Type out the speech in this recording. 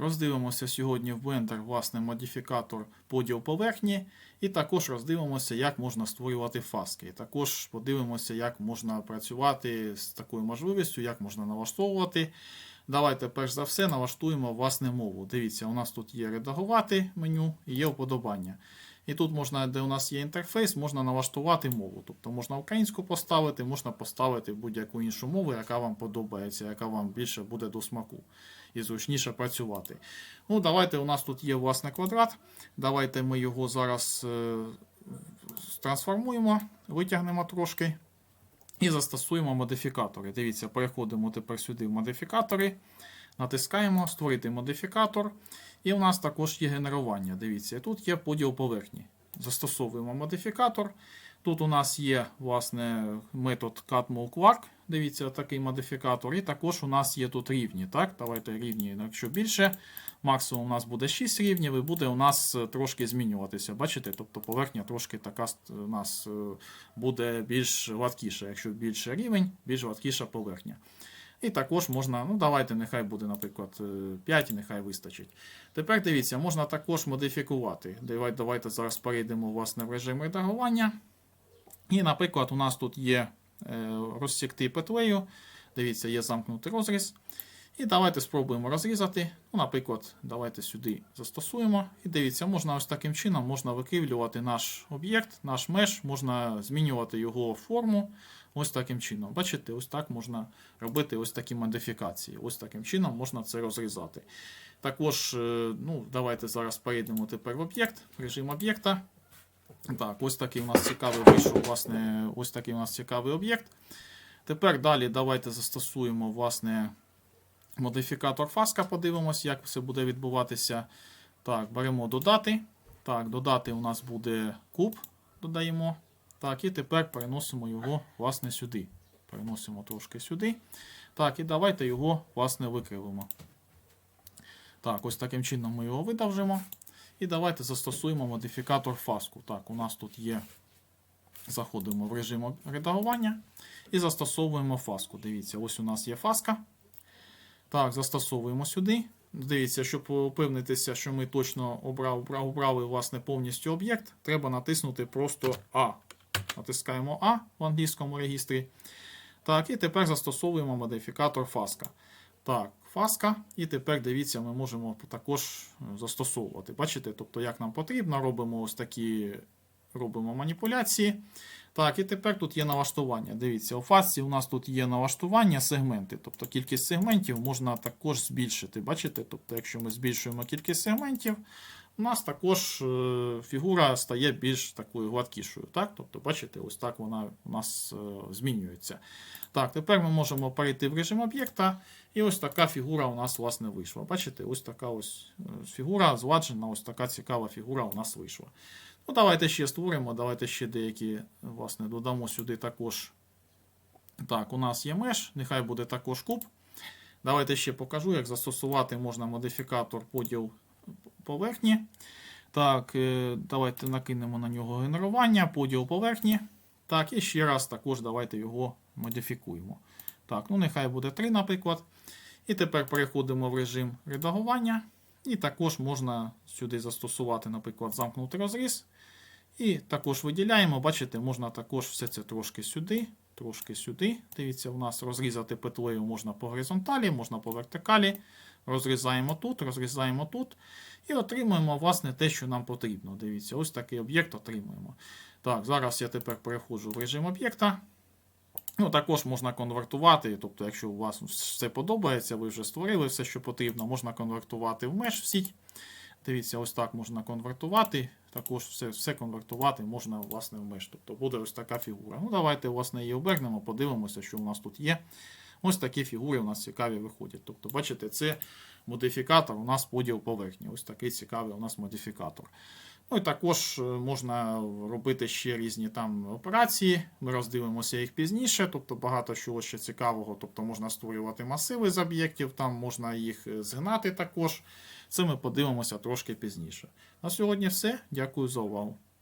Роздивимося сьогодні в Blender власне модифікатор поділ поверхні, і також роздивимося, як можна створювати фаски. І також подивимося, як можна працювати з такою можливістю, як можна налаштовувати. Давайте перш за все налаштуємо власне мову. Дивіться, у нас тут є редагувати меню і є вподобання. І тут можна, де у нас є інтерфейс, можна налаштувати мову. Тобто можна українську поставити, можна поставити будь-яку іншу мову, яка вам подобається, яка вам більше буде до смаку і зручніше працювати. Ну, давайте у нас тут є власне квадрат. Давайте ми його зараз е, трансформуємо, витягнемо трошки. І застосуємо модифікатори. Дивіться, переходимо тепер сюди в модифікатори, натискаємо Створити модифікатор. І у нас також є генерування. Дивіться, тут є поділ поверхні. Застосовуємо модифікатор. Тут у нас є власне, метод CutMoveQuark. Дивіться, такий модифікатор. І також у нас є тут рівні. Так? Давайте рівні, якщо більше. Максимум у нас буде 6 рівнів і буде у нас е, трошки змінюватися. Бачите? Тобто поверхня трошки така у нас е, буде більш гладкіша. Якщо більше рівень, більш гладкіша поверхня. І також можна, ну давайте, нехай буде, наприклад, е, 5 нехай вистачить. Тепер дивіться, можна також модифікувати. Давайте, давайте зараз перейдемо власне, в режим редагування. І, наприклад, у нас тут є е, розсікти петлею. Дивіться, є замкнутий розріз. І давайте спробуємо розрізати. Ну, наприклад, давайте сюди застосуємо. І дивіться, можна ось таким чином можна викривлювати наш об'єкт, наш меш, можна змінювати його форму. Ось таким чином. Бачите, ось так можна робити ось такі модифікації. Ось таким чином можна це розрізати. Також, е, ну, давайте зараз перейдемо тепер в об'єкт, режим об'єкта. Так, ось такий у нас цікавий вийшов, власне, ось такий у нас цікавий об'єкт. Тепер далі давайте застосуємо, власне, модифікатор фаска, подивимось, як все буде відбуватися. Так, беремо додати. Так, додати у нас буде куб, додаємо. Так, і тепер переносимо його, власне, сюди. Переносимо трошки сюди. Так, і давайте його, власне, викривимо. Так, ось таким чином ми його видовжимо. І давайте застосуємо модифікатор фаску. Так, у нас тут є. Заходимо в режим редагування і застосовуємо фаску. Дивіться, ось у нас є фаска. Так, застосовуємо сюди. Дивіться, щоб упевнитися, що ми точно обрав, обрали власне, повністю об'єкт, треба натиснути просто А. Натискаємо А в англійському регістрі. Так, і тепер застосовуємо модифікатор фаска. Так, фаска. І тепер дивіться, ми можемо також застосовувати. Bачите, тобто, як нам потрібно, робимо ось такі робимо маніпуляції. Так, і тепер тут є налаштування. Дивіться, у фасці у нас тут є налаштування сегменти. Тобто кількість сегментів можна також збільшити. Бачите? Тобто, якщо ми збільшуємо кількість сегментів, у нас також е, фігура стає більш такою гладкішою. Так? Тобто, бачите, ось так вона у нас е, змінюється. Так, тепер ми можемо перейти в режим об'єкта. І ось така фігура у нас власне вийшла. Бачите, ось така ось е, фігура зладжена, ось така цікава фігура у нас вийшла. Ну, давайте ще створимо, давайте ще деякі, власне, додамо сюди також. Так, у нас є меш, нехай буде також куб. Давайте ще покажу, як застосувати можна модифікатор поділ поверхні. Так, е, давайте накинемо на нього генерування, поділ поверхні. Так, і ще раз також давайте його модифікуємо. Так, ну нехай буде 3, наприклад. І тепер переходимо в режим редагування. І також можна сюди застосувати, наприклад, замкнутий розріз. І також виділяємо, бачите, можна також все це трошки сюди, трошки сюди. Дивіться, у нас розрізати петлею можна по горизонталі, можна по вертикалі. Розрізаємо тут, розрізаємо тут. І отримуємо, власне, те, що нам потрібно. Дивіться, ось такий об'єкт отримуємо. Так, зараз я тепер переходжу в режим об'єкта. Ну, також можна конвертувати, тобто, якщо у вас все подобається, ви вже створили все, що потрібно, можна конвертувати в меж в сіть. Дивіться, ось так можна конвертувати. Також все, все конвертувати можна власне в меж. Тобто буде ось така фігура. Ну, давайте власне її обернемо, подивимося, що у нас тут є. Ось такі фігури у нас цікаві виходять. Тобто, бачите, це модифікатор, у нас поділ поверхні. Ось такий цікавий у нас модифікатор. Ну і також е, можна робити ще різні там операції. Ми роздивимося їх пізніше, тобто багато чого ще цікавого. Тобто можна створювати масиви з об'єктів, там можна їх е, згнати також. Це ми подивимося трошки пізніше. На сьогодні все. Дякую за увагу.